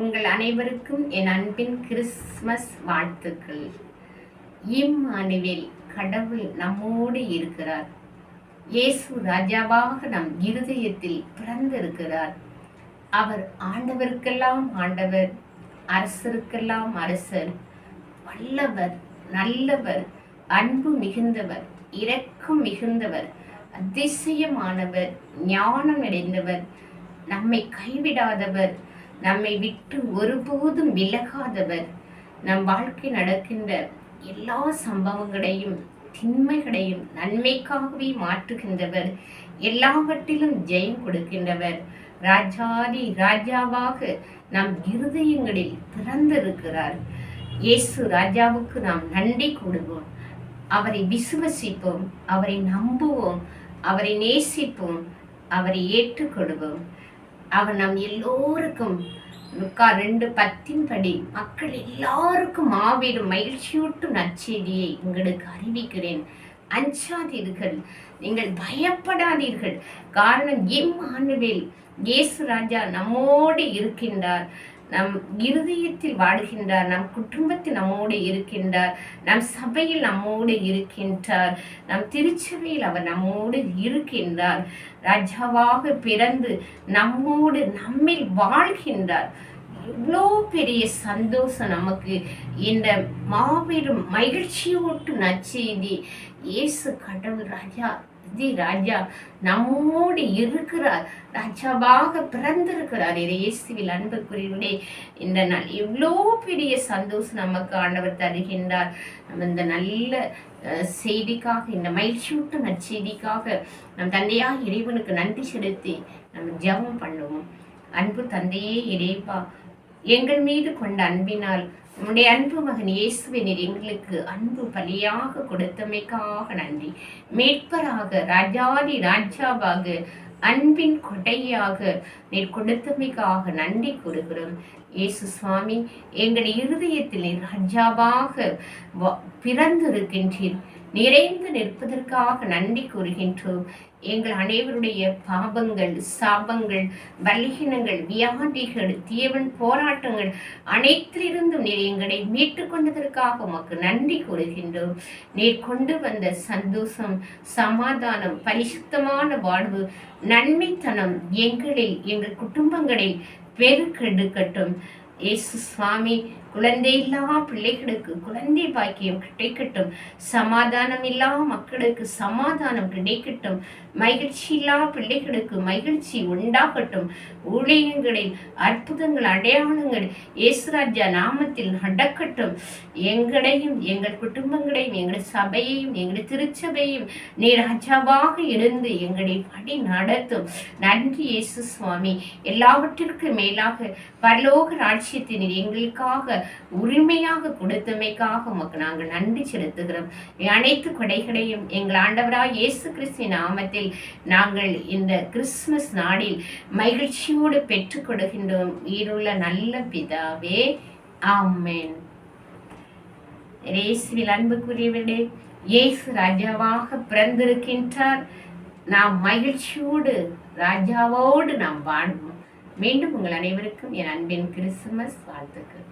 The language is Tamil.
உங்கள் அனைவருக்கும் என் அன்பின் கிறிஸ்மஸ் வாழ்த்துக்கள். இம் அணுவில் கடவுள் நம்மோடு இருக்கிறார். இயேசு ராஜாவாக நம் இருதயத்தில் பிறந்திருக்கிறார். அவர் ஆண்டவருக்கெல்லாம் ஆண்டவர் அரசருக்கெல்லாம் அரசர் வல்லவர் நல்லவர் அன்பு மிகுந்தவர் இரக்கம் மிகுந்தவர் அதிசயமானவர் ஞானம் அடைந்தவர் நம்மை கைவிடாதவர் நம்மை விட்டு ஒருபோதும் விலகாதவர். நம் வாழ்க்கை நடக்கின்ற எல்லா சம்பவங்களையும் திண்மைகளையும் நன்மைக்காகவே மாற்றுகின்றவர். எல்லாவற்றிலும் ஜெயம் கொடுக்கின்றவர். ராஜாதி ராஜாவாக நம் இருதயங்களில் பிறந்திருக்கிறார். இயேசு ராஜாவுக்கு நாம் நன்றி கூடுவோம் அவரை விசுவசிப்போம் அவரை நம்புவோம் அவரை நேசிப்போம் அவரை ஏற்றுக்கொள்வோம். அவர் நம் எல்லோருக்கும் லுக்கா ரெண்டு பத்தின்படி மக்கள் எல்லாருக்கும் மாபெரும் மகிழ்ச்சியூட்டும் நற்செய்தியை உங்களுக்கு அறிவிக்கிறேன். அஞ்சாதீர்கள் நீங்கள் பயப்படாதீர்கள். காரணம் எம் ஆண்டுவேல் இயேசு ராஜா நம்மோடு இருக்கின்றார். நம் இருதயத்தில் வாடுகின்றார் நம் குடும்பத்தில் நம்மோடு இருக்கின்றார் நம் சபையில் நம்மோடு இருக்கின்றார் நம் திருச்சபையில் அவர் நம்மோடு இருக்கின்றார். ராஜாவாக பிறந்து நம்மோடு நம்மில் வாழ்கின்றார். இவ்வளோ பெரிய சந்தோஷம் நமக்கு. இந்த மாபெரும் மகிழ்ச்சியோட்டு நச்செய்தி இயேசு கடவுள் ராஜா ஜி ராஜா நம்மோடு இருக்கிறார். ராஜாவாக பிறந்திருக்கிறார். இது இயேசுவில் அன்புக்குரியவர்களே இந்த நாள் எவ்வளோ பெரிய சந்தோஷம் நமக்கு ஆண்டவர் தருகின்றார். நம்ம இந்த நல்ல செய்திக்காக இந்த மகிழ்ச்சியூட்ட நற்செய்திக்காக நம் தந்தையாக இறைவனுக்கு நன்றி செலுத்தி நம்ம ஜெபம் பண்ணுவோம். அன்பு தந்தையே இறைப்பா எங்கள் மீது கொண்ட அன்பினால் உன்னுடைய அன்பு மகன் இயேசுவினர் எங்களுக்கு அன்பு பலியாக கொடுத்தமைக்காக நன்றி. மேற்பராக ராஜாதி ராஜாவாக அன்பின் கொடையாக நீர் கொடுத்தமைக்காக நன்றி கூறுகிறோம். இயேசு சுவாமி எங்கள் இருதயத்தில் ராஜாவாக பிறந்திருக்கின்றீர். நிறைந்து நிற்பதற்காக நன்றி கூறுகின்றோம். எங்கள் அனைவருடைய பாபங்கள் சாபங்கள் பலகீனங்கள் வியாதிகள் தீவன் போராட்டங்கள் அனைத்திலிருந்தும் நீர் எங்களை மீட்டு கொண்டதற்காக உமக்கு நன்றி கூறுகின்றோம். நீர் கொண்டு வந்த சந்தோஷம் சமாதானம் பரிசுத்தமான வாழ்வு நன்மைத்தனம் எங்களில் எங்கள் குடும்பங்களில் பெருக்கெடுக்கட்டும். இயேசு சுவாமி குழந்தை இல்லா பிள்ளைகளுக்கு குழந்தை பாக்கியம் கிடைக்கட்டும். சமாதானம் இல்லா மக்களுக்கு சமாதானம் கிடைக்கட்டும். மகிழ்ச்சி இல்லா பிள்ளைகளுக்கு மகிழ்ச்சி உண்டாகட்டும். ஊழியங்களில் அற்புதங்கள் அடையாளங்கள் இயேசுராஜா நாமத்தில் நடக்கட்டும். எங்களையும் எங்கள் குடும்பங்களையும் எங்கள் சபையையும் எங்கள் திருச்சபையும் நீ ராஜாவாக இருந்து எங்களை வழி நடத்தும். நன்றி இயேசு சுவாமி. எல்லாவற்றிற்கும் மேலாக பரலோக ராட்சியத்தினர் எங்களுக்காக உரிமையாக கொடுத்தமைக்காக உமக்கு நாங்கள் நன்றி செலுத்துகிறோம். அனைத்து கொடைகளையும் எங்கள் ஆண்டவராக இயேசு கிறிஸ்து நாமத்தில் நாங்கள் இந்த கிறிஸ்துமஸ் நாளில் மகிழ்ச்சியோடு பெற்றுக் கொடுக்கின்றோம் ஈருள்ள நல்ல பிதாவே ஆமேன். இயேசுவில் அன்புக்குரியவர்களே இயேசு ராஜாவாக பிறந்திருக்கின்றார். நாம் மகிழ்ச்சியோடு ராஜாவோடு நாம் வாழ்வோம். மீண்டும் உங்கள் அனைவருக்கும் என் அன்பின் கிறிஸ்துமஸ் வாழ்த்துக்கள்.